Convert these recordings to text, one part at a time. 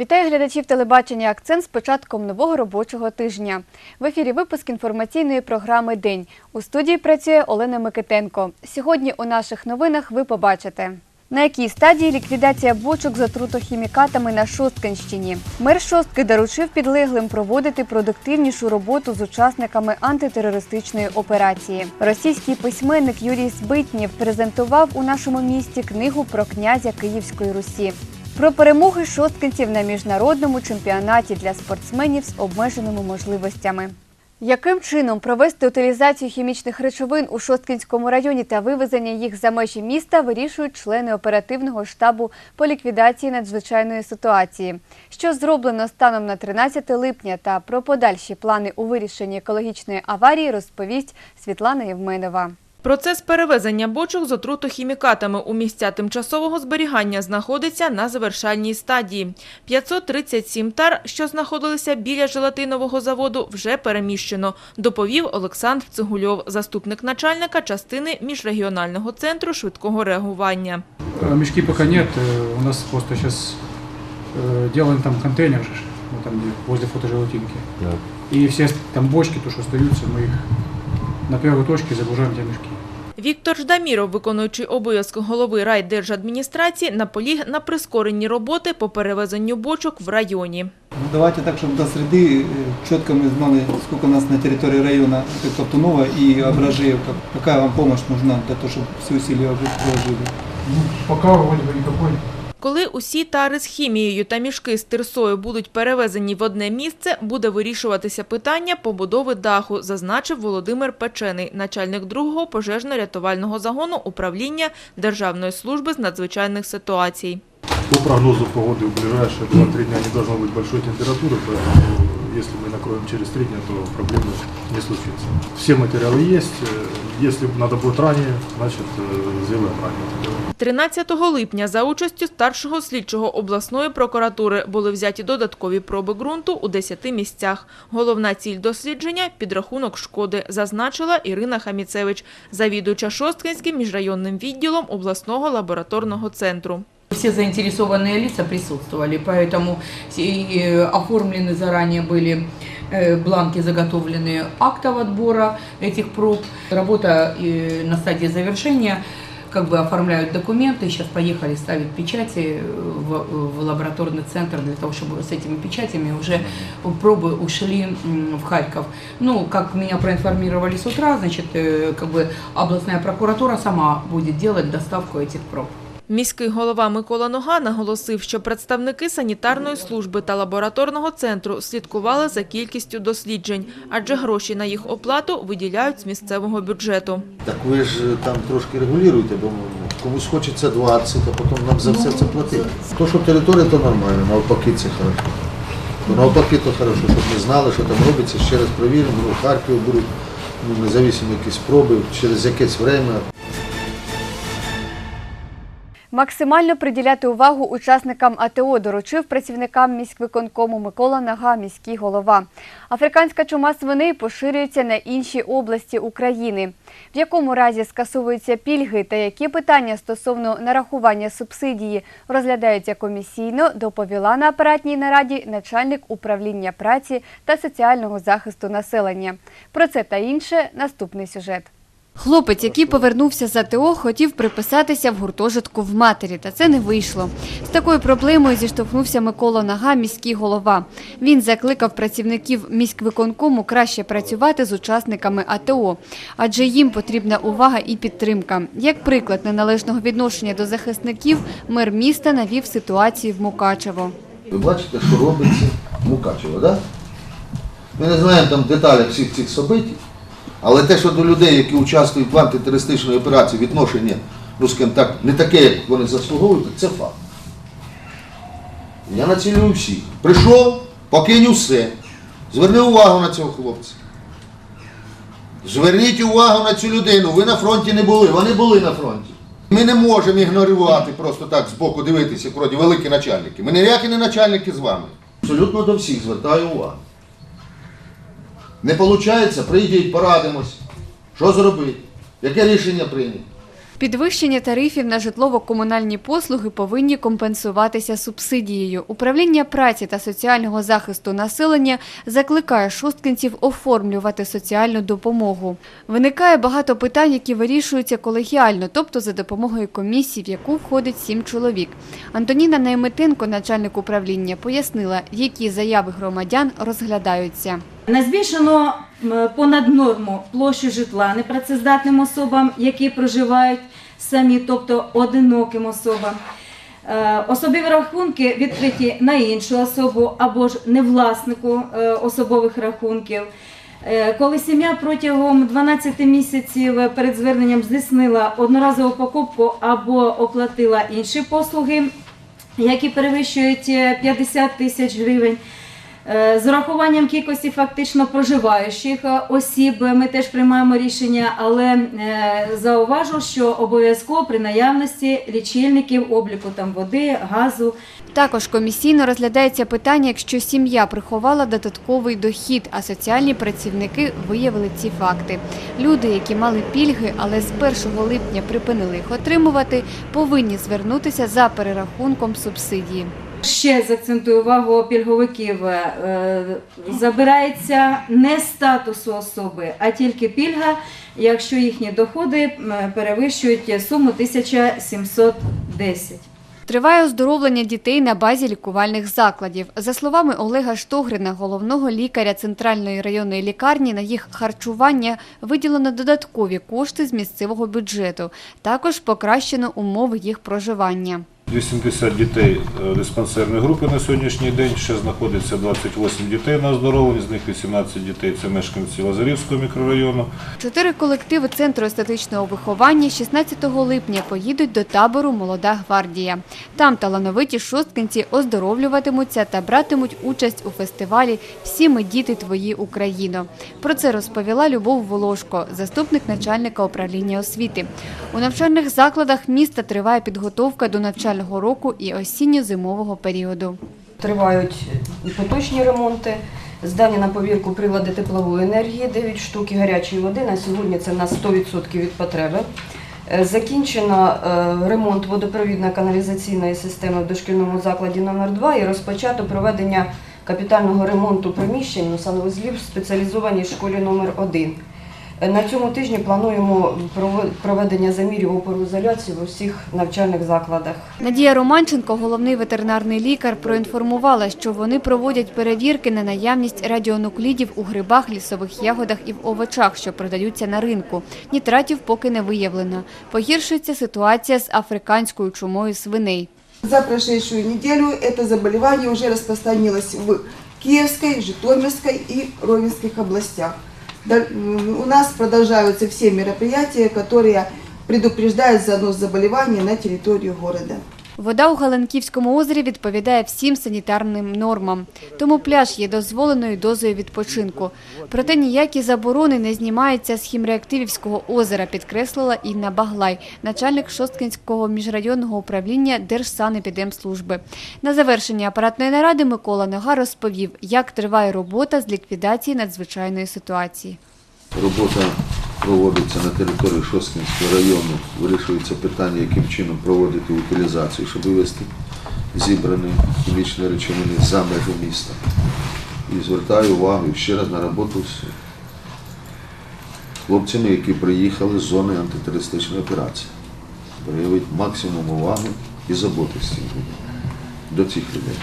Вітаю глядачів телебачення Акцент з початком нового робочого тижня. В ефірі випуск інформаційної програми День. У студії працює Олена Микитенко. Сьогодні у наших новинах ви побачите. На якій стадії ліквідація бочок з отрутохімікатами на Шосткинщині? Мер Шостки доручив підлеглим проводити продуктивнішу роботу з учасниками антитерористичної операції. Російський письменник Юрій Збитнєв презентував у нашому місті книгу про князя Київської Русі. Про перемоги шосткинців на міжнародному чемпіонаті для спортсменів з обмеженими можливостями. Яким чином провести утилізацію хімічних речовин у Шосткинському районі та вивезення їх за межі міста вирішують члени оперативного штабу по ліквідації надзвичайної ситуації. Що зроблено станом на 13 липня та про подальші плани у вирішенні екологічної аварії розповість Світлана Євменова. Процес перевезення бочок з отрутохімікатами у місця тимчасового зберігання знаходиться на завершальній стадії. 537 тар, що знаходилися біля желатинового заводу, вже переміщено, доповів Олександр Цигульов, заступник начальника частини міжрегіонального центру швидкого реагування. Э, Мешки пока нет, э, у нас просто сейчас делаем там контейнер, же ж, ну, там где, возле фотожелатинки. И все там бочки, то, что остаются, мы их на первой точке загружаем в те мешки. Віктор Ждаміров, виконуючий обов'язки голови райдержадміністрації, наполіг на прискоренні роботи по перевезенню бочок в районі. Ну, Давайте так, чтобы до среды э, четко мы знали, сколько у нас на территории района это Топтунова и Ображеевка. Какая вам помощь нужна для того, чтобы все усилия вы приложили. Ну, пока вроде бы никакой. Коли усі тари з хімією та мішки з тирсою будуть перевезені в одне місце, буде вирішуватися питання побудови даху, зазначив Володимир Печений, начальник другого пожежно-рятувального загону управління Державної служби з надзвичайних ситуацій. По прогнозу погоды в ближайшие 2-3 дня не должно быть большой температуры, поэтому если мы накроем через 3 дня, то проблемы не случится. Все материалы есть, э, если надо будет ранее, значит э, сделаем ранее. 13 липня за участю старшого слідчого обласної прокуратури були взяті додаткові проби ґрунту у 10 місцях. Головна ціль дослідження – підрахунок шкоди, зазначила Ірина Хаміцевич, завідуюча Шосткинським міжрайонним відділом обласного лабораторного центру. Все заинтересованные лица присутствовали, поэтому и, э, оформлены заранее были э, бланки, заготовленные актов отбора этих проб. Работа э, на стадии завершения, как бы оформляют документы, сейчас поехали ставить печати в, в лабораторный центр для того, чтобы с этими печатями уже пробы ушли м, в Харьков. Ну, как меня проинформировали с утра, значит, э, как бы областная прокуратура сама будет делать доставку этих проб. Міський голова Микола Нога наголосив, що представники санітарної служби та лабораторного центру слідкували за кількістю досліджень, адже гроші на їх оплату виділяють з місцевого бюджету. Так ви ж там трошки регулюєте, бо комусь хочеться 20, а потім нам за все це платити. То, що територія, то нормально, навпаки, це хорошо. Навпаки, то хорошо, щоб ми знали, що там робиться, ще раз перевіримо, ну, в Харкові будуть ну, независимо якісь проби через якесь время. Максимально приділяти увагу учасникам АТО доручив працівникам міськвиконкому Микола Нага, міський голова. Африканська чума свиней поширюється на інші області України. В якому разі скасовуються пільги та які питання стосовно нарахування субсидії розглядаються комісійно, доповіла на апаратній нараді начальник управління праці та соціального захисту населення. Про це та інше наступний сюжет. Хлопець, який повернувся з АТО, хотів приписатися в гуртожитку в матері, та це не вийшло. З такою проблемою зіштовхнувся Микола Нага, міський голова. Він закликав працівників міськвиконкому краще працювати з учасниками АТО, адже їм потрібна увага і підтримка. Як приклад неналежного відношення до захисників, мер міста навів ситуацію в Мукачево. Ви бачите, що робиться в Мукачево, так? Ми не знаємо там деталей всіх цих событий, але те, що до людей, які участвують в антитерористичній операції, відношення, ну так, не таке, як вони заслуговують, це факт. Я націлюю всіх. Прийшов, покинь усе. Зверни увагу на цього хлопця. Зверніть увагу на цю людину. Ви на фронті не були, вони були на фронті. Ми не можемо ігнорувати просто так збоку дивитися, як вроді великі начальники. Ми ніякі не начальники з вами. Абсолютно до всіх звертаю увагу. Не виходить, прийдіть, порадимось. Що зробити? Яке рішення прийняти? Підвищення тарифів на житлово-комунальні послуги повинні компенсуватися субсидією. Управління праці та соціального захисту населення закликає шосткинців оформлювати соціальну допомогу. Виникає багато питань, які вирішуються колегіально, тобто за допомогою комісії, в яку входить сім чоловік. Антоніна Найметенко, начальник управління, пояснила, які заяви громадян розглядаються. Не збільшено понад норму площу житла непрацездатним особам, які проживають самі, тобто одиноким особам. Е, Особливі рахунки відкриті на іншу особу або ж не власнику е, особових рахунків. Е, Коли сім'я протягом 12 місяців перед зверненням здійснила одноразову покупку або оплатила інші послуги, які перевищують е, 50 тисяч гривень. Е, З урахуванням кількості фактично проживаючих е, осіб ми теж приймаємо рішення, але е, зауважу, що обов'язково при наявності лічильників обліку там води, газу, Також комісійно розглядається питання, якщо сім'я приховала додатковий дохід, а соціальні працівники виявили ці факти. Люди, які мали пільги, але з 1 липня припинили їх отримувати, повинні звернутися за перерахунком субсидії. Ще заакцентую увагу пільговиків. е, Забирається не статусу особи, а тільки пільга, якщо їхні доходи перевищують суму 1710. Триває оздоровлення дітей на базі лікувальних закладів. За словами Олега Штогрина, головного лікаря Центральної районної лікарні, на їх харчування виділено додаткові кошти з місцевого бюджету. Також покращено умови їх проживання. 270 дітей е, диспансерної групи на сьогоднішній день. Ще знаходиться 28 дітей на оздоровленні, з них 18 дітей це мешканці Лазарівського мікрорайону. Чотири колективи Центру естетичного виховання 16 липня поїдуть до табору Молода гвардія. Там талановиті шосткинці оздоровлюватимуться та братимуть участь у фестивалі Всі ми діти твої Україно. Про це розповіла Любов Волошко, заступник начальника управління освіти. У навчальних закладах міста триває підготовка до навчального року і осінньо-зимового періоду. Тривають поточні ремонти. Здані на повірку прилади теплової енергії, 9 штук гарячої води. На сьогодні це на 100% від потреби. Е, Закінчено е, ремонт водопровідно-каналізаційної системи в дошкільному закладі номер 2 і розпочато проведення капітального ремонту приміщень санвузлів в спеціалізованій школі номер 1 На цьому тижні плануємо проведення замірів опору ізоляції в усіх навчальних закладах. Надія Романченко, головний ветеринарний лікар, проінформувала, що вони проводять перевірки на наявність радіонуклідів у грибах, лісових ягодах і в овочах, що продаються на ринку. Нітратів поки не виявлено. Погіршується ситуація з африканською чумою свиней. За прошедшую неделю это заболевание уже распространилось в Киевской, Житомирской и Ровенских областях. У нас продолжаются все мероприятия, которые предупреждают занос заболевания на территорию города. Вода у Галенківському озері відповідає всім санітарним нормам, тому пляж є дозволеною дозою відпочинку. Проте ніякі заборони не знімаються з хімреактивівського озера, підкреслила Інна Баглай, начальник Шосткинського міжрайонного управління Держсанепідемслужби. На завершення апаратної наради Микола Нога розповів, як триває робота з ліквідації надзвичайної ситуації. Робота проводиться на території Шосткинського району. Вирішується питання, яким чином проводити утилізацію, щоб вивезти зібрані хімічні речовини за межу міста. І звертаю увагу ще раз на роботу з хлопцями, які приїхали з зони антитерористичної операції. Проявити максимум уваги і заботи до цих людей.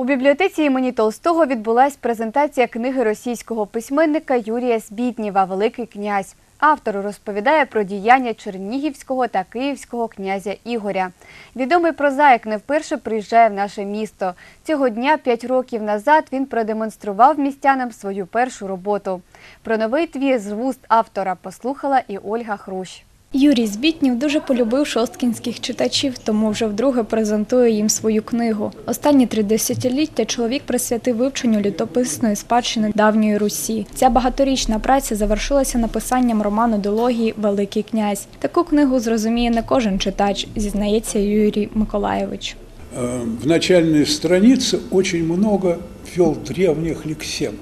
У бібліотеці імені Толстого відбулась презентація книги російського письменника Юрія Збітнєва Великий князь. Автор розповідає про діяння чернігівського та київського князя Ігоря. Відомий прозаїк не вперше приїжджає в наше місто. Цього дня, п'ять років назад, він продемонстрував містянам свою першу роботу. Про новий твір з вуст автора послухала і Ольга Хрущ. Юрій Збітнів дуже полюбив шосткінських читачів, тому вже вдруге презентує їм свою книгу. Останні три десятиліття чоловік присвятив вивченню літописної спадщини давньої Русі. Ця багаторічна праця завершилася написанням роману дилогії Великий князь. Таку книгу зрозуміє не кожен читач, зізнається Юрій Миколаєвич. Э, В начальной странице очень много ввел древних лексем,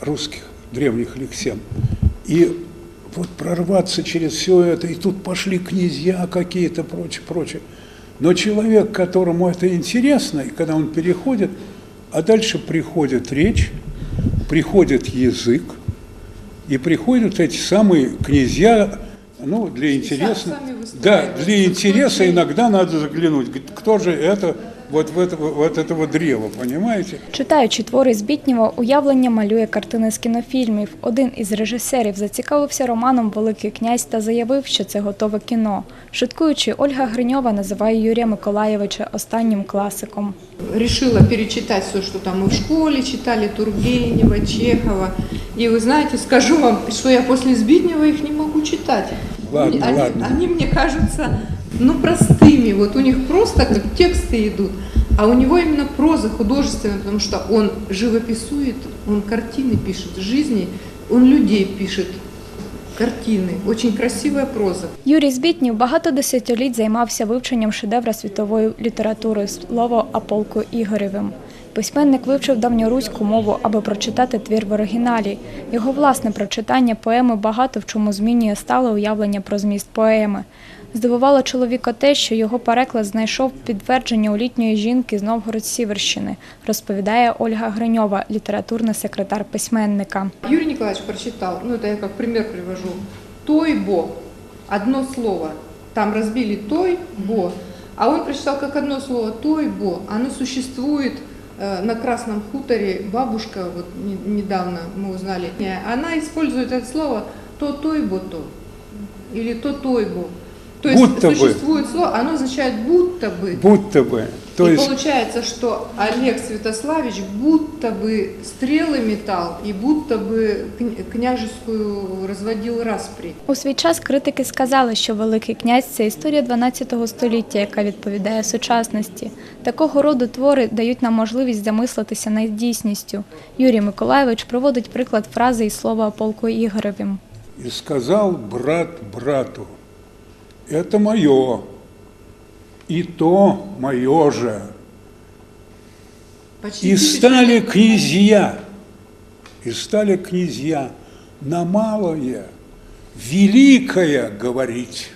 русских древних лексем. И вот прорваться через все это, и тут пошли князья какие-то, прочее, прочее. Но человек, которому это интересно, и когда он переходит, а дальше приходит речь, приходит язык, и приходят эти самые князья, ну, для интереса. Да, для интереса иногда надо заглянуть, кто же это, вот, в это, вот этого древа, понимаете? Читаючи твори Збітнєва, уявлення малює картини з кінофільмів. Один із режисерів зацікавився романом Великий князь та заявив, що це готове кіно. Шуткуючи, Ольга Гриньова називає Юрія Миколаєвича останнім класиком. решила перечитать все, что там мы в школе читали, Тургенева, Чехова. И вы знаете, скажу вам, что я после Збитнева их не могу читать. Ладно, они, ладно. они мне кажутся, ну, простыми. Вот у них просто как тексты идут. А у него именно проза художественная, потому что он живописует, он картины пишет, жизни, он людей пишет, картины. Очень красивая проза. Юрій Збітнів багато десятиліть займався вивченням шедевра світової літератури слово о полку Ігоревим. Письменник вивчив давньоруську мову, аби прочитати твір в оригіналі. Його власне прочитання поеми багато в чому змінює стале уявлення про зміст поеми. Здивувало чоловіка те, що його переклад знайшов підтвердження у літньої жінки з Новгород-Сіверщини, розповідає Ольга Гриньова, літературний секретар письменника. Юрий Николаевич прочитал, ну это я как пример привожу, «Тойбо», одно слово, там разбили «Тойбо», а он прочитал как одно слово «Тойбо», оно существует э, на Красном хуторе, бабушка, вот не- недавно мы узнали, она использует это слово «то тойбо-то» или «то тойбо». То есть Будто бы. существует слово, оно означает «будто бы». Будто бы. То и есть получается, что Олег Святославич будто бы стрелы метал и будто бы кня- княжескую разводил распри. У свій час критики сказали, що Великий князь це історія 12 століття, яка відповідає сучасності. Такого роду твори дають нам можливість замислитися над дійсністю. Юрій Миколайович проводить приклад фрази із слова о полку Ігоревім. И сказал брат брату, Это мое, и то мое же. Почти И стали князья, и стали князья на малое, великое говорить.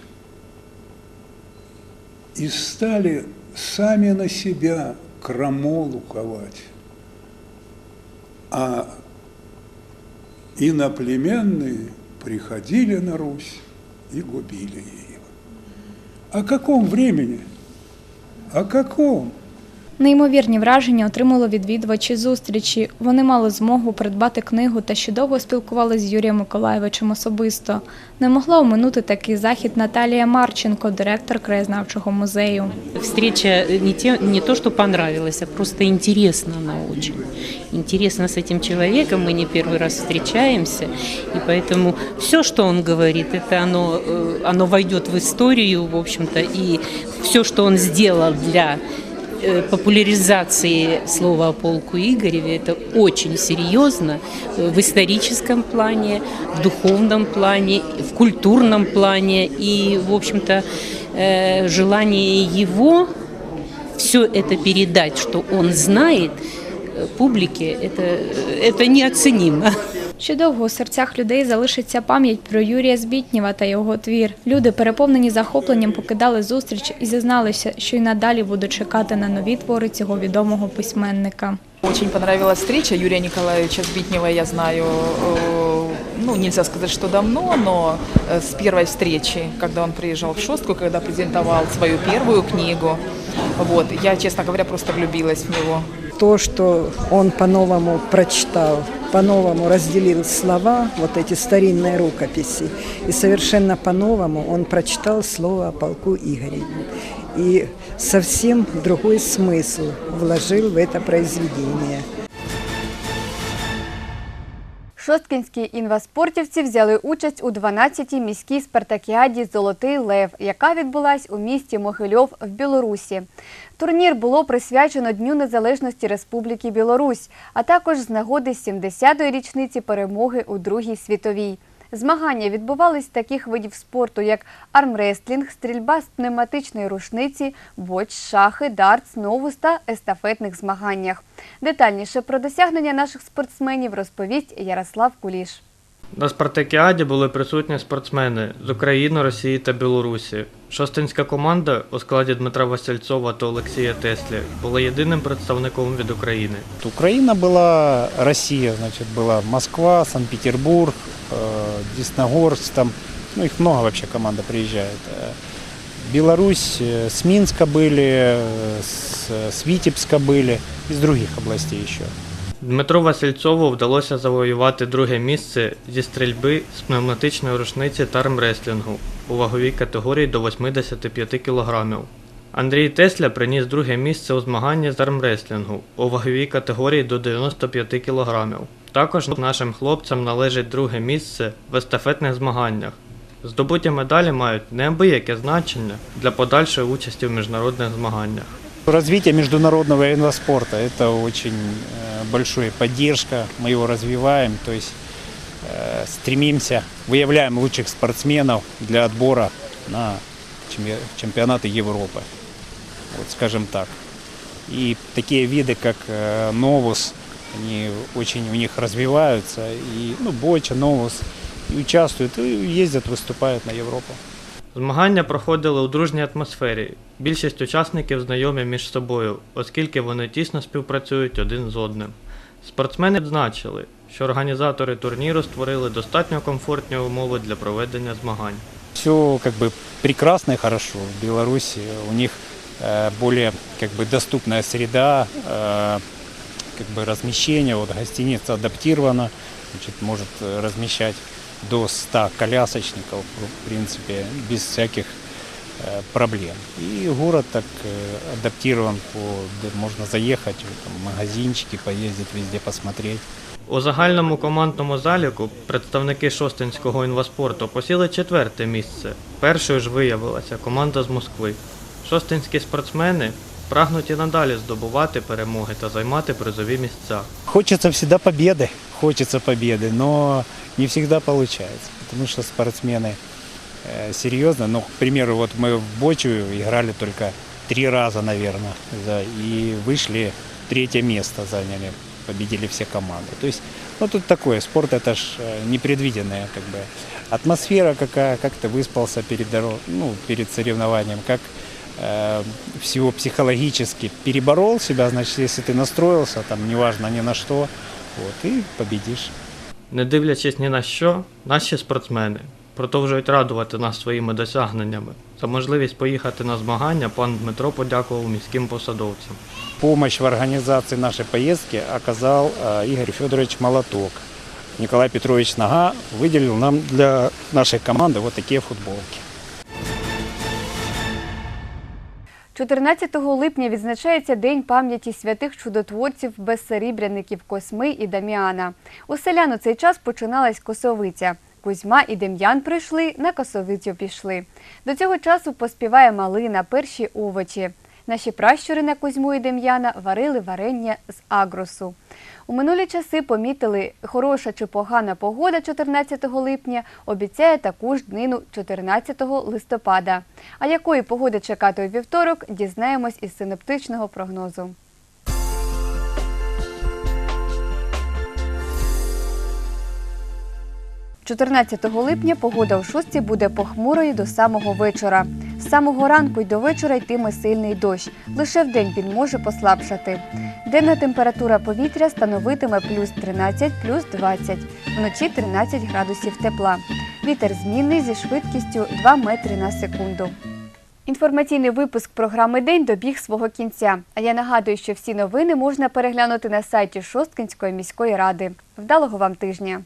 И стали сами на себя крамолу ковать. А иноплеменные приходили на Русь и губили ее. О каком времени? О каком? Неймовірні враження отримали відвідувачі зустрічі. Вони мали змогу придбати книгу та ще довго спілкувалися з Юрієм Миколаєвичем особисто. Не могла оминути такий захід Наталія Марченко, директор краєзнавчого музею. Встреча не, те, не то, что понравилась, а просто интересно она очень. Интересно с этим человеком, мы не первый раз встречаемся, и поэтому все, что он говорит, это оно, э, оно войдет в историю, в общем-то, и все, что он сделал для э, популяризации слова о полку Игореве, это очень серьезно э, в историческом плане, в духовном плане, в культурном плане. И, в общем-то, э, желание его все это передать, что он знает, э, публике, это, это неоценимо. Ще довго у серцях людей залишиться пам'ять про Юрія Збітнєва та його твір. Люди, переповнені захопленням, покидали зустріч і зізналися, що й надалі будуть чекати на нові твори цього відомого письменника. Очень понравилась встреча Юрия Николаевича Збитнева, я знаю, ну, нельзя сказать, что давно, но э, с первой встречи, когда он приезжал в Шостку, когда презентовал свою первую книгу. Вот, я, честно говоря, просто влюбилась в него. то, что он по-новому прочитал, по-новому разделил слова, вот эти старинные рукописи, и совершенно по-новому он прочитал слово о полку Игореве. И совсем другой смысл вложил в это произведение. Шосткінські інваспортівці взяли участь у 12-й міській спартакіаді Золотий Лев, яка відбулась у місті Могильов в Білорусі. Турнір було присвячено Дню Незалежності Республіки Білорусь, а також з нагоди 70-ї річниці перемоги у Другій світовій. Змагання відбувались таких видів спорту, як армрестлінг, стрільба з пневматичної рушниці, боч, шахи, дартс, новус та естафетних змаганнях. Детальніше про досягнення наших спортсменів розповість Ярослав Куліш. На спартакіаді були присутні спортсмени з України, Росії та Білорусі. Шостинська команда у складі Дмитра Васильцова та Олексія Теслі була єдиним представником від України. Украина была, Россия, значит, была Москва, Санкт-Петербург, э, Десногорск, там, ну их много вообще команда приезжает. Э, Беларусь, э, с Минска были, э, с, с Витебска были, из других областей еще. Дмитру Васильцову вдалося завоювати друге місце зі стрільби з пневматичної рушниці та армреслінгу у ваговій категорії до 85 кг. Андрій Тесля приніс друге місце у змаганні з армреслінгу у ваговій категорії до 95 кг. Також нашим хлопцям належить друге місце в естафетних змаганнях. Здобуті медалі мають неабияке значення для подальшої участі в міжнародних змаганнях. Развитие международного инваспорта – это очень э, большая поддержка, мы его развиваем, то есть э, стремимся, выявляем лучших спортсменов для отбора на чемпи- чемпионаты Европы, вот скажем так. И такие виды, как э, новус, они очень у них развиваются, и ну, боча, новус, и участвуют, и ездят, выступают на Европу. Змагання проходили у дружній атмосфері. Більшість учасників знайомі між собою, оскільки вони тісно співпрацюють один з одним. Спортсмени відзначили, що організатори турніру створили достатньо комфортні умови для проведення змагань. Все как бы прекрасно и хорошо. В Беларуси у них э, более как бы доступная среда, э, как бы размещение. Вот гостиница адаптирована, значит, может э, размещать до 100 колясочников, в принципе, без всяких э, проблем. И город так э, адаптирован, по, да, можно заехать, там, в магазинчики, поездить везде, посмотреть. У загальному командному заліку представники шостинського інваспорту посіли четверте місце. Першою ж виявилася команда з Москви. Шостинські спортсмени прагнуть і надалі здобувати перемоги та займати призові місця. Хочется всегда победы, хочется победы, но не всегда получается, потому что спортсмены э, серьезно. Ну, к примеру, вот мы в Бочу играли только три раза, наверное, да, и вышли третье место заняли, победили все команды. То есть, ну тут такое, спорт это ж э, непредвиденная как бы атмосфера какая, как ты выспался перед дорог, ну, перед соревнованием, как э, всего психологически переборол себя, значит, если ты настроился, там, неважно ни на что, вот, и победишь. Не дивлячись ні на що, наші спортсмени продовжують радувати нас своїми досягненнями. За можливість поїхати на змагання пан Дмитро подякував міським посадовцям. Помощь в организации нашей поездки оказал э, Игорь Федорович Молоток. Николай Петрович Нога выделил нам для нашей команды вот такие футболки. 14 липня відзначається День пам'яті святих чудотворців безсерібряників Косми і Даміана. У селян у цей час починалась косовиця. Кузьма і Дем'ян прийшли, на косовицю пішли. До цього часу поспіває малина, перші овочі. Наші пращури на Кузьму і Дем'яна варили варення з агросу. У минулі часи помітили, хороша чи погана погода 14 липня обіцяє таку ж днину 14 листопада. А якої погоди чекати у вівторок, дізнаємось із синоптичного прогнозу. – 14 липня погода у шостці буде похмурою до самого вечора. З самого ранку й до вечора йтиме сильний дощ. Лише вдень він може послабшати. Денна температура повітря становитиме плюс 13, плюс 20, вночі 13 градусів тепла. Вітер змінний зі швидкістю 2 метри на секунду. Інформаційний випуск програми День добіг свого кінця. А я нагадую, що всі новини можна переглянути на сайті Шосткинської міської ради. Вдалого вам тижня!